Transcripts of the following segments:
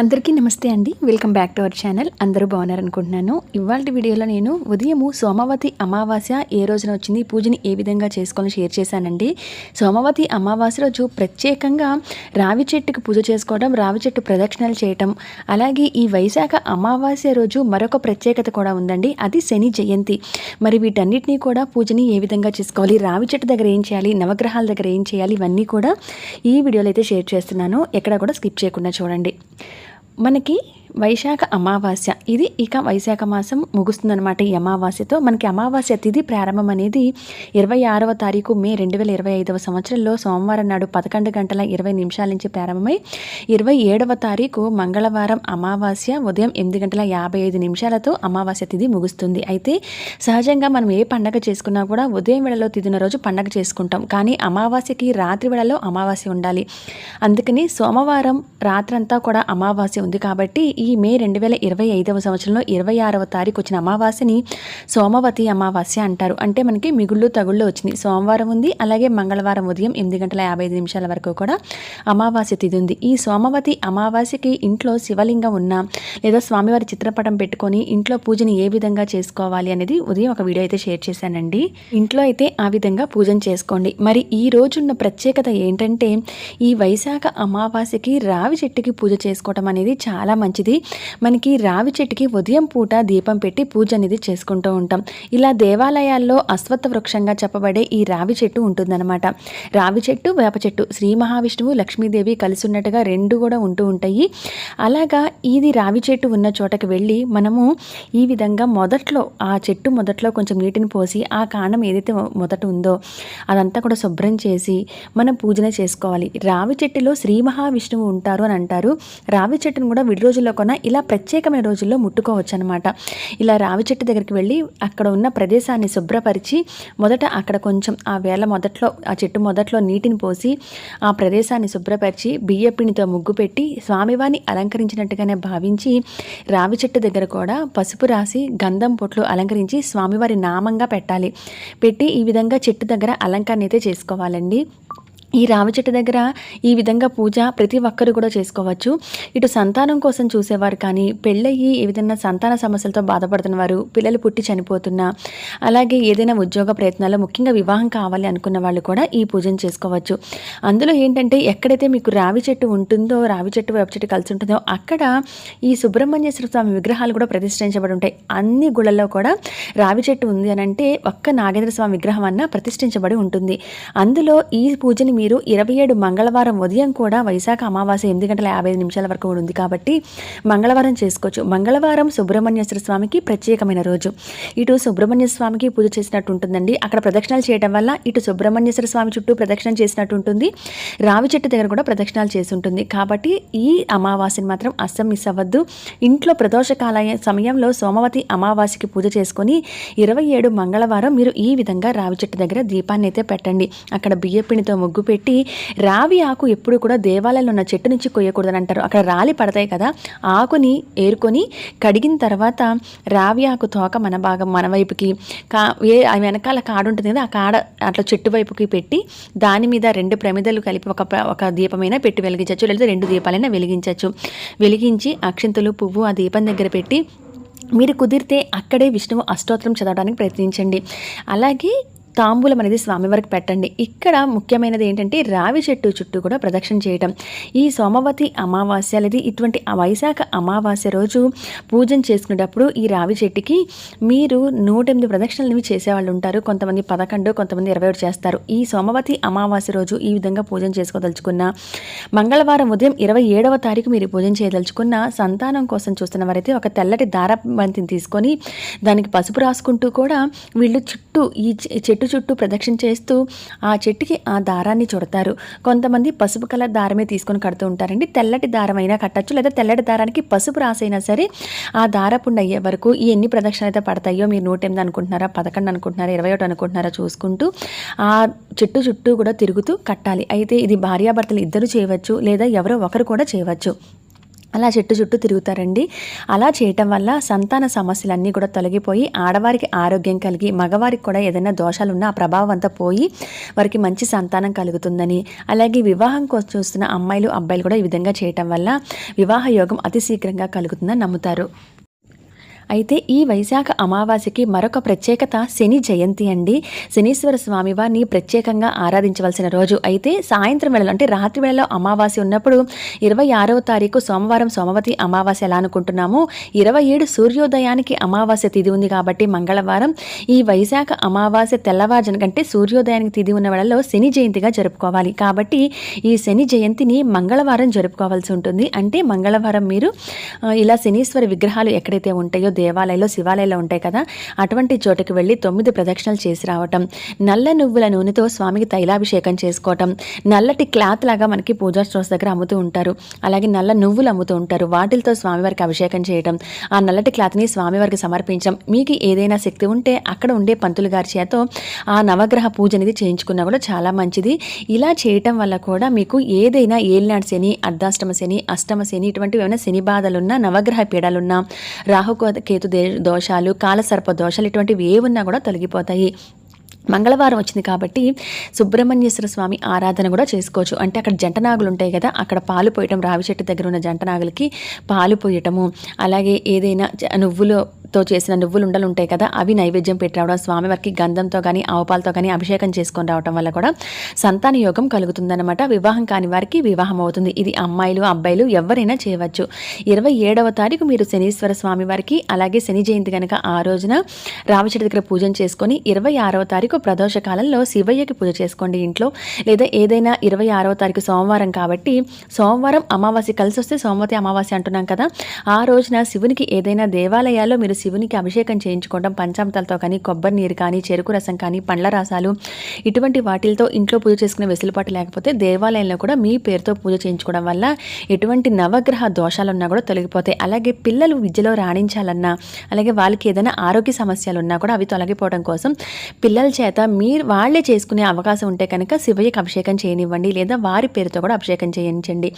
అందరికీ నమస్తే అండి. Welcome back to our channel అందరూ బాగున్నారనుకుంటున్నాను. ఇవాళ వీడియోలో నేను ఉదయము సోమవతి అమావాస్య ఏ రోజున వచ్చింది పూజని ఏ విధంగా చేసుకోవాలని షేర్ చేశానండి. సోమవతి అమావాస్య రోజు ప్రత్యేకంగా రావి చెట్టుకు పూజ చేసుకోవడం రావి చెట్టు ప్రదక్షిణలు చేయటం అలాగే ఈ వైశాఖ అమావాస్య రోజు మరొక ప్రత్యేకత కూడా ఉందండి. అది శని జయంతి. మరి వీటన్నిటినీ కూడా పూజని ఏ విధంగా చేసుకోవాలి రావి చెట్టు దగ్గర ఏం చేయాలి నవగ్రహాల దగ్గర ఏం చేయాలి ఇవన్నీ కూడా ఈ వీడియోలో అయితే షేర్ చేస్తున్నాను. ఎక్కడ కూడా స్కిప్ చేయకుండా చూడండి. మనకి వైశాఖ అమావాస్య. ఇది ఇక వైశాఖ మాసం ముగుస్తుందన్నమాట ఈ అమావాస్యతో. మనకి అమావాస్య తిథి ప్రారంభం అనేది ఇరవై ఆరవ తారీఖు మే రెండు వేల ఇరవై ఐదవ సంవత్సరంలో సోమవారం నాడు పదకొండు గంటల ఇరవై నిమిషాల నుంచి ప్రారంభమై ఇరవై ఏడవ తారీఖు మంగళవారం అమావాస్య ఉదయం ఎనిమిది గంటల యాభై ఐదు నిమిషాలతో అమావాస్య తిథి ముగుస్తుంది. అయితే సహజంగా మనం ఏ పండగ చేసుకున్నా కూడా ఉదయం వేళలో తిదిన రోజు పండగ చేసుకుంటాం. కానీ అమావాస్యకి రాత్రి వేళలో అమావాస్య ఉండాలి. అందుకని సోమవారం రాత్రంతా కూడా అమావాస్య ఉంది కాబట్టి ఈ మే రెండు వేల ఇరవై ఐదవ సంవత్సరంలో ఇరవై ఆరవ తారీఖు వచ్చిన అమావాస్యని సోమవతి అమావాస్య అంటారు. అంటే మనకి మిగుళ్ళు తగుళ్ళు వచ్చింది. సోమవారం ఉంది అలాగే మంగళవారం ఉదయం ఎనిమిది గంటల యాభై ఐదు నిమిషాల వరకు కూడా అమావాస్య తిథి ఉంది. ఈ సోమవతి అమావాస్యకి ఇంట్లో శివలింగం ఉన్నా లేదా స్వామివారి చిత్రపటం పెట్టుకొని ఇంట్లో పూజని ఏ విధంగా చేసుకోవాలి అనేది ఉదయం ఒక వీడియో అయితే షేర్ చేశానండి. ఇంట్లో అయితే ఆ విధంగా పూజను చేసుకోండి. మరి ఈ రోజున్న ప్రత్యేకత ఏంటంటే ఈ వైశాఖ అమావాస్యకి రావి చెట్టుకి పూజ చేసుకోవటం అనేది చాలా మంచిది. మనకి రావి చెట్టుకి ఉదయం పూట దీపం పెట్టి పూజ అనేది చేసుకుంటూ ఉంటాం. ఇలా దేవాలయాల్లో అశ్వత్థ వృక్షంగా చెప్పబడే ఈ రావి చెట్టు ఉంటుందన్నమాట. రావి చెట్టు వేప చెట్టు శ్రీ మహావిష్ణువు లక్ష్మీదేవి కలిసి ఉన్నట్టుగా రెండు కూడా ఉంటూ ఉంటాయి. అలాగా ఇది రావి చెట్టు ఉన్న చోటకి వెళ్ళి మనము ఈ విధంగా మొదట్లో ఆ చెట్టు మొదట్లో కొంచెం నీటిని పోసి ఆ కాండం ఏదైతే మొదట ఉందో అదంతా కూడా శుభ్రం చేసి మనం పూజన చేసుకోవాలి. రావి చెట్టులో శ్రీ మహావిష్ణువు ఉంటారు అని అంటారు. రావి చెట్టును కూడా విడి రోజుల్లో కొన ఇలా ప్రత్యేకమైన రోజుల్లో ముట్టుకోవచ్చు అనమాట ఇలా రావి చెట్టు దగ్గరికి వెళ్ళి అక్కడ ఉన్న ప్రదేశాన్ని శుభ్రపరిచి మొదట అక్కడ కొంచెం ఆ వేళ మొదట్లో ఆ చెట్టు మొదట్లో నీటిని పోసి ఆ ప్రదేశాన్ని శుభ్రపరిచి బియ్యపిండితో ముగ్గు పెట్టి స్వామివారిని అలంకరించినట్టుగానే భావించి రావి చెట్టు దగ్గర కూడా పసుపు రాసి గంధం పొట్లు అలంకరించి స్వామివారి నామంగా పెట్టాలి. పెట్టి ఈ విధంగా చెట్టు దగ్గర అలంకరణ అయితే చేసుకోవాలండి. ఈ రావి చెట్టు దగ్గర ఈ విధంగా పూజ ప్రతి ఒక్కరు కూడా చేసుకోవచ్చు. ఇటు సంతానం కోసం చూసేవారు కానీ పెళ్ళయ్యి ఏ విధంగా సంతాన సమస్యలతో బాధపడుతున్న వారు పిల్లలు పుట్టి చనిపోతున్నా అలాగే ఏదైనా ఉద్యోగ ప్రయత్నాల్లో ముఖ్యంగా వివాహం కావాలి అనుకున్న వాళ్ళు కూడా ఈ పూజను చేసుకోవచ్చు. అందులో ఏంటంటే ఎక్కడైతే మీకు రావి చెట్టు ఉంటుందో రావి చెట్టు వేప చెట్టు కలిసి ఉంటుందో అక్కడ ఈ సుబ్రహ్మణ్యేశ్వర స్వామి విగ్రహాలు కూడా ప్రతిష్ఠించబడి ఉంటాయి. అన్ని గుళ్ళల్లో కూడా రావి చెట్టు ఉంది అని అంటే ఒక్క నాగేంద్ర స్వామి విగ్రహం అన్న ప్రతిష్ఠించబడి ఉంటుంది. అందులో ఈ పూజని మీరు ఇరవై ఏడు మంగళవారం ఉదయం కూడా వైశాఖ అమావాస్య ఎనిమిది గంటల యాభై ఐదు నిమిషాల వరకు కూడా ఉంది కాబట్టి మంగళవారం చేసుకోవచ్చు. మంగళవారం సుబ్రహ్మణ్యేశ్వర స్వామికి ప్రత్యేకమైన రోజు. ఇటు సుబ్రహ్మణ్య స్వామికి పూజ చేసినట్టు ఉంటుందండి. అక్కడ ప్రదక్షిణాలు చేయడం వల్ల ఇటు సుబ్రహ్మణ్యేశ్వర స్వామి చుట్టూ ప్రదక్షిణ చేసినట్టు ఉంటుంది. రావి చెట్టు దగ్గర కూడా ప్రదక్షిణాలు చేసి ఉంటుంది. కాబట్టి ఈ అమావాస్యని మాత్రం అస్సం మిస్ అవ్వద్దు. ఇంట్లో ప్రదోషకాల సమయంలో సోమవతి అమావాస్యకి పూజ చేసుకొని ఇరవై ఏడు మంగళవారం మీరు ఈ విధంగా రావి చెట్టు దగ్గర దీపాన్ని అయితే పెట్టండి. అక్కడ బియ్యపిండితో ముగ్గు పెట్టి రావి ఆకు ఎప్పుడు కూడా దేవాలయంలో ఉన్న చెట్టు నుంచి కొయ్యకూడదని అంటారు. అక్కడ రాలి పడతాయి కదా ఆకుని ఏరుకొని కడిగిన తర్వాత రావి ఆకు తోక మన భాగం మన వైపుకి కా ఏ ఆ వెనకాల కాడ ఉంటుంది కదా ఆ కాడ అట్లా చెట్టు వైపుకి పెట్టి దాని మీద రెండు ప్రమిదలు కలిపి ఒక ఒక దీపమైనా పెట్టి వెలిగించవచ్చు లేదా రెండు దీపాలైనా వెలిగించవచ్చు వెలిగించి అక్షింతలు పువ్వు ఆ దీపం దగ్గర పెట్టి మీరు కుదిరితే అక్కడే విష్ణువు అష్టోత్తరం చదవడానికి ప్రయత్నించండి. అలాగే తాంబూలం అనేది స్వామివారికి పెట్టండి. ఇక్కడ ముఖ్యమైనది ఏంటంటే రావి చెట్టు చుట్టూ కూడా ప్రదక్షిణ చేయటం. ఈ సోమవతి అమావాస్య అనేది ఇటువంటి ఆ వైశాఖ అమావాస్య రోజు పూజన చేసుకునేటప్పుడు ఈ రావి చెట్టుకి మీరు నూట ఎనిమిది ప్రదక్షిణలు చేసేవాళ్ళు ఉంటారు. కొంతమంది పదకొండు కొంతమంది ఇరవై ఒకటి చేస్తారు. ఈ సోమవతి అమావాస్య రోజు ఈ విధంగా పూజన చేసుకోదలుచుకున్న మంగళవారం ఉదయం ఇరవై ఏడవ తారీఖు మీరు పూజన చేయదలుచుకున్న సంతానం కోసం చూస్తున్న వారైతే ఒక తెల్లటి దారబంతిని తీసుకొని దానికి పసుపు రాసుకుంటూ కూడా వీళ్ళు చుట్టూ ఈ చెట్టు చెట్టు చుట్టూ ప్రదక్షిణ చేస్తూ ఆ చెట్టుకి ఆ దారాన్ని చుడతారు. కొంతమంది పసుపు కలర్ దారమే తీసుకొని కడుతూ ఉంటారండి. తెల్లటి దారం అయినా కట్టచ్చు లేదా తెల్లటి దారానికి పసుపు రాసైనా సరే ఆ దారపుండ అయ్యే వరకు ఈ ఎన్ని ప్రదక్షిణ అయితే పడతాయో మీరు నూట ఎనిమిది అనుకుంటున్నారా పదకొండు అనుకుంటున్నారా ఇరవై ఒకటి అనుకుంటున్నారా చూసుకుంటూ ఆ చెట్టు చుట్టూ కూడా తిరుగుతూ కట్టాలి. అయితే ఇది భార్యాభర్తలు ఇద్దరు చేయవచ్చు లేదా ఎవరో ఒకరు కూడా చేయవచ్చు. అలా చెట్టు చుట్టూ తిరుగుతారండి. అలా చేయటం వల్ల సంతాన సమస్యలన్నీ కూడా తొలగిపోయి ఆడవారికి ఆరోగ్యం కలిగి మగవారికి కూడా ఏదైనా దోషాలు ఉన్నా ఆ ప్రభావం అంతా పోయి వారికి మంచి సంతానం కలుగుతుందని. అలాగే వివాహం కోసం చూస్తున్న అమ్మాయిలు అబ్బాయిలు కూడా ఈ విధంగా చేయటం వల్ల వివాహ యోగం అతి శీఘ్రంగా కలుగుతుందని నమ్ముతారు. అయితే ఈ వైశాఖ అమావాస్యకి మరొక ప్రత్యేకత శని జయంతి అండి. శనీశ్వర స్వామి వారిని ప్రత్యేకంగా ఆరాధించవలసిన రోజు. అయితే సాయంత్రం వేళలో అంటే రాత్రి వేళలో అమావాస్య ఉన్నప్పుడు ఇరవై ఆరవ తారీఖు సోమవారం సోమవతి అమావాస్య ఎలా అనుకుంటున్నాము ఇరవై ఏడు సూర్యోదయానికి అమావాస్య తిథి ఉంది కాబట్టి మంగళవారం ఈ వైశాఖ అమావాస్య తెల్లవారుజన కంటే సూర్యోదయానికి తిథి ఉన్న వేళలో శని జయంతిగా జరుపుకోవాలి. కాబట్టి ఈ శని జయంతిని మంగళవారం జరుపుకోవాల్సి ఉంటుంది. అంటే మంగళవారం మీరు ఇలా శనీశ్వర విగ్రహాలు ఎక్కడైతే ఉంటాయో దేవాలయంలో శివాలయంలో ఉంటాయి కదా? అటువంటి చోటుకి వెళ్ళి తొమ్మిది ప్రదక్షిణలు చేసి రావటం నల్ల నువ్వుల నూనెతో స్వామికి తైలాభిషేకం చేసుకోవటం నల్లటి క్లాత్ లాగా మనకి పూజా స్టోర్స్ దగ్గర అమ్ముతూ ఉంటారు. అలాగే నల్ల నువ్వులు అమ్ముతూ ఉంటారు. వాటిలతో స్వామివారికి అభిషేకం చేయడం ఆ నల్లటి క్లాత్ని స్వామివారికి సమర్పించడం మీకు ఏదైనా శక్తి ఉంటే అక్కడ ఉండే పంతులు గారి చేత ఆ నవగ్రహ పూజ అనేది చేయించుకున్నా కూడా చాలా మంచిది. ఇలా చేయటం వల్ల కూడా మీకు ఏదైనా ఏలినాడు శని అర్ధాష్టమ శని అష్టమ శని ఇటువంటివి ఏమైనా శని బాధలున్నా నవగ్రహ పీడలున్నా రాహు కేతు దే- దోషాలు కాలసర్ప దోషాలు ఇటువంటివి ఏ ఉన్నా కూడా తొలగిపోతాయి. మంగళవారం వచ్చింది కాబట్టి సుబ్రహ్మణ్యేశ్వర స్వామి ఆరాధన కూడా చేసుకోవచ్చు. అంటే అక్కడ జంటనాగులు ఉంటాయి కదా అక్కడ పాలు పోయటం రావి చెట్టు దగ్గర ఉన్న జంటనాగులకి పాలు పోయటము అలాగే ఏదైనా జ- నువ్వులతో చేసిన నువ్వులు ఉండలు ఉంటాయి కదా అవి నైవేద్యం పెట్టి రావడం స్వామివారికి గంధంతో కానీ ఆవుపాలతో కానీ అభిషేకం చేసుకొని రావడం వల్ల కూడా సంతాన యోగం కలుగుతుందన్నమాట. వివాహం కాని వారికి వివాహం అవుతుంది. ఇది అమ్మాయిలు అబ్బాయిలు ఎవరైనా చేయవచ్చు. ఇరవై ఏడవ తారీఖు మీరు శనీశ్వర స్వామి వారికి అలాగే శని జయంతి కనుక ఆ రోజున రావిచెట్టు దగ్గర పూజన చేసుకొని ఇరవై ఆరవ తారీఖు ప్రదోష కాలంలో శివయ్యకి పూజ చేసుకోండి ఇంట్లో. లేదా ఏదైనా ఇరవై ఆరవ తారీఖు సోమవారం కాబట్టి సోమవారం అమావాస్య కలిసి వస్తే సోమవతి అమావాస్య అంటున్నాం కదా. ఆ రోజున శివునికి ఏదైనా దేవాలయాల్లో మీరు శివునికి అభిషేకం చేయించుకోవడం పంచామృతాలతో కానీ కొబ్బరి నీరు కానీ చెరుకు రసం కానీ పండ్ల రసాలు ఇటువంటి వాటిలతో ఇంట్లో పూజ చేసుకునే వెసులుబాటు లేకపోతే దేవాలయంలో కూడా మీ పేరుతో పూజ చేయించుకోవడం వల్ల ఎటువంటి నవగ్రహ దోషాలున్నా కూడా తొలగిపోతాయి. అలాగే పిల్లలు విద్యలో రాణించాలన్నా అలాగే వాళ్ళకి ఏదైనా ఆరోగ్య సమస్యలు ఉన్నా కూడా అవి తొలగిపోవడం కోసం పిల్లలు చేత మీరు వాళ్ళే చేసుకునే అవకాశం ఉంటే కనుక శివయ్యకి అభిషేకం చేయనివ్వండి లేదా వారి పేరుతో కూడా అభిషేకం చేయించండి.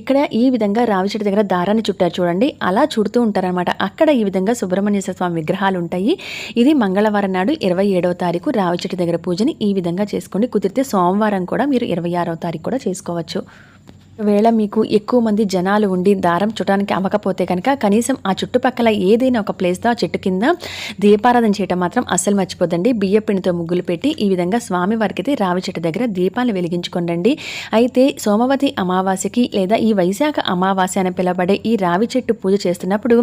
ఇక్కడ ఈ విధంగా రావి చెట్టు దగ్గర దారాన్ని చుట్టారు చూడండి. అలా చుడుతూ ఉంటారనమాట అక్కడ ఈ విధంగా సుబ్రహ్మణ్యేశ్వర స్వామి విగ్రహాలు ఉంటాయి. ఇది మంగళవారం నాడు ఇరవై ఏడవ తారీఖు రావి చెట్టు దగ్గర పూజని ఈ విధంగా చేసుకోండి కుదిరితే సోమవారం కూడా మీరు ఇరవై ఆరవ తారీఖు కూడా చేసుకోవచ్చు. ఒకవేళ మీకు ఎక్కువ మంది జనాలు ఉండి దారం చుట్టానికి అమ్మకపోతే కనుక కనీసం ఆ చుట్టుపక్కల ఏదైనా ఒక ప్లేస్తో ఆ చెట్టు కింద దీపారాధన చేయటం మాత్రం అస్సలు మర్చిపోదండి బియ్య పిండితో ముగ్గులు పెట్టి ఈ విధంగా స్వామి వారికి అయితే రావి చెట్టు దగ్గర దీపాలు వెలిగించుకోండి అయితే సోమవతి అమావాస్యకి లేదా ఈ వైశాఖ అమావాస్య అని పిలవబడే ఈ రావి చెట్టు పూజ చేస్తున్నప్పుడు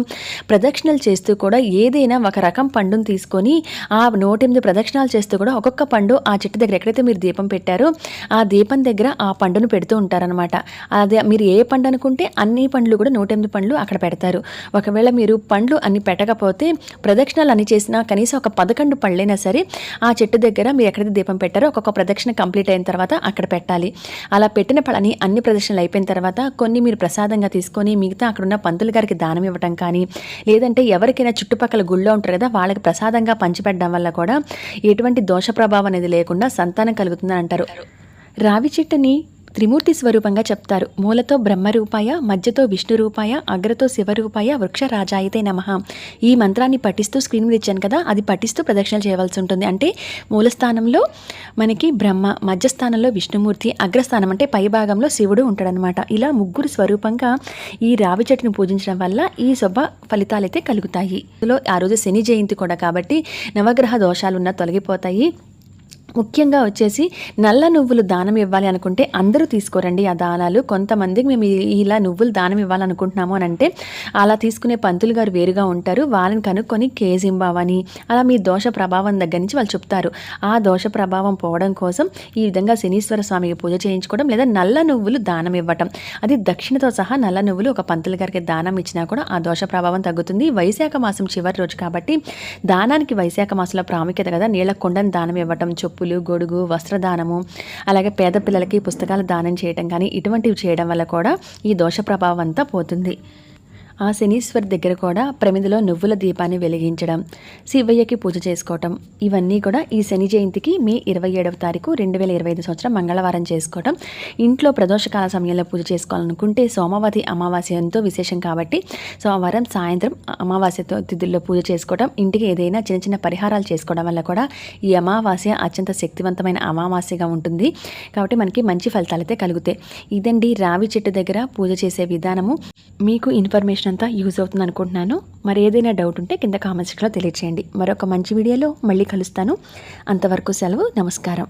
ప్రదక్షిణలు చేస్తూ కూడా ఏదైనా ఒక రకం పండును తీసుకొని ఆ నూటెనిమిది ప్రదక్షిణాలు చేస్తూ కూడా ఒక్కొక్క పండు ఆ చెట్టు దగ్గర ఎక్కడైతే మీరు దీపం పెట్టారో ఆ దీపం దగ్గర ఆ పండును పెడుతూ ఉంటారనమాట అదే మీరు ఏ పండు అనుకుంటే అన్ని పండ్లు కూడా నూటెనిమిది పండ్లు అక్కడ పెడతారు. ఒకవేళ మీరు పండ్లు అన్ని పెట్టకపోతే ప్రదక్షిణలు అన్ని చేసినా కనీసం ఒక పదకొండు పళ్ళైనా సరే ఆ చెట్టు దగ్గర మీరు ఎక్కడైతే దీపం పెట్టారో ఒక్కొక్క ప్రదక్షిణ కంప్లీట్ అయిన తర్వాత అక్కడ పెట్టాలి. అలా పెట్టిన పళ్ళని అన్ని ప్రదక్షిణలు అయిపోయిన తర్వాత కొన్ని మీరు ప్రసాదంగా తీసుకొని మిగతా అక్కడ ఉన్న పంతులు గారికి దానం ఇవ్వటం కానీ లేదంటే ఎవరికైనా చుట్టుపక్కల గుళ్ళో ఉంటారు కదా వాళ్ళకి ప్రసాదంగా పంచిపెట్టడం వల్ల కూడా ఎటువంటి దోష ప్రభావం అనేది లేకుండా సంతానం కలుగుతుందని అంటారు. రావి చెట్టుని త్రిమూర్తి స్వరూపంగా చెప్తారు. మూలతో బ్రహ్మరూపాయ మధ్యతో విష్ణు రూపాయ అగ్రతో శివరూపాయ వృక్షరాజాయితే నమ. ఈ మంత్రాన్ని పఠిస్తూ స్క్రీన్ మీద ఇచ్చాను కదా అది పఠిస్తూ ప్రదక్షిణ చేయవలసి ఉంటుంది. అంటే మూలస్థానంలో మనకి బ్రహ్మ మధ్యస్థానంలో విష్ణుమూర్తి అగ్రస్థానం అంటే పై భాగంలో శివుడు ఉంటాడనమాట ఇలా ముగ్గురు స్వరూపంగా ఈ రావి చెట్టును పూజించడం వల్ల ఈ శుభ ఫలితాలు అయితే కలుగుతాయి. ఇందులో ఆ రోజు శని జయంతి కూడా కాబట్టి నవగ్రహ దోషాలున్నా తొలగిపోతాయి. ముఖ్యంగా వచ్చేసి నల్ల నువ్వులు దానం ఇవ్వాలి అనుకుంటే అందరూ తీసుకోరండి ఆ దానాలు. కొంతమందికి మేము ఇలా నువ్వులు దానం ఇవ్వాలనుకుంటున్నాము అని అంటే అలా తీసుకునే పంతులు గారు వేరుగా ఉంటారు. వాళ్ళని కనుక్కొని కేజింబావని అలా మీ దోష ప్రభావం దగ్గర నుంచి వాళ్ళు చెప్తారు. ఆ దోష ప్రభావం పోవడం కోసం ఈ విధంగా శనీశ్వర స్వామికి పూజ చేయించుకోవడం లేదా నల్ల నువ్వులు దానం ఇవ్వటం. అది దక్షిణతో సహా నల్ల నువ్వులు ఒక పంతులు గారికి దానం ఇచ్చినా కూడా ఆ దోష ప్రభావం తగ్గుతుంది. వైశాఖ మాసం చివరి రోజు కాబట్టి దానానికి వైశాఖ మాసంలో ప్రాముఖ్యత కదా. నీళ్ళ కొండను దానం ఇవ్వటం చెప్పులు గొడుగు వస్త్రదానము అలాగే పేద పిల్లలకి పుస్తకాలు దానం చేయటం కానీ ఇటువంటివి చేయడం వల్ల కూడా ఈ దోష ప్రభావం అంతా పోతుంది. ఆ శనీశ్వర్ దగ్గర కూడా ప్రమిదిలో నువ్వుల దీపాన్ని వెలిగించడం శివయ్యకి పూజ చేసుకోవటం ఇవన్నీ కూడా ఈ శని జయంతికి మే ఇరవై ఏడవ తారీఖు రెండు వేల ఇరవై ఐదు సంవత్సరం మంగళవారం చేసుకోవటం. ఇంట్లో ప్రదోషకాల సమయంలో పూజ చేసుకోవాలనుకుంటే సోమవారి అమావాస్య ఎంతో విశేషం కాబట్టి సోమవారం సాయంత్రం అమావాస్యతో తిథుల్లో పూజ చేసుకోవడం ఇంటికి ఏదైనా చిన్న చిన్న పరిహారాలు చేసుకోవడం వల్ల కూడా ఈ అమావాస్య అత్యంత శక్తివంతమైన అమావాస్యగా ఉంటుంది. కాబట్టి మనకి మంచి ఫలితాలు అయితే కలుగుతాయి. ఇదండి రావి చెట్టు దగ్గర పూజ చేసే విధానము. మీకు ఇన్ఫర్మేషన్ అంతా యూజ్ అవుతుంది అనుకుంటున్నాను. మరి ఏదైనా డౌట్ ఉంటే కింద కామెంట్స్లో తెలియచేయండి. మరొక మంచి వీడియోలో మళ్ళీ కలుస్తాను. అంతవరకు సెలవు నమస్కారం.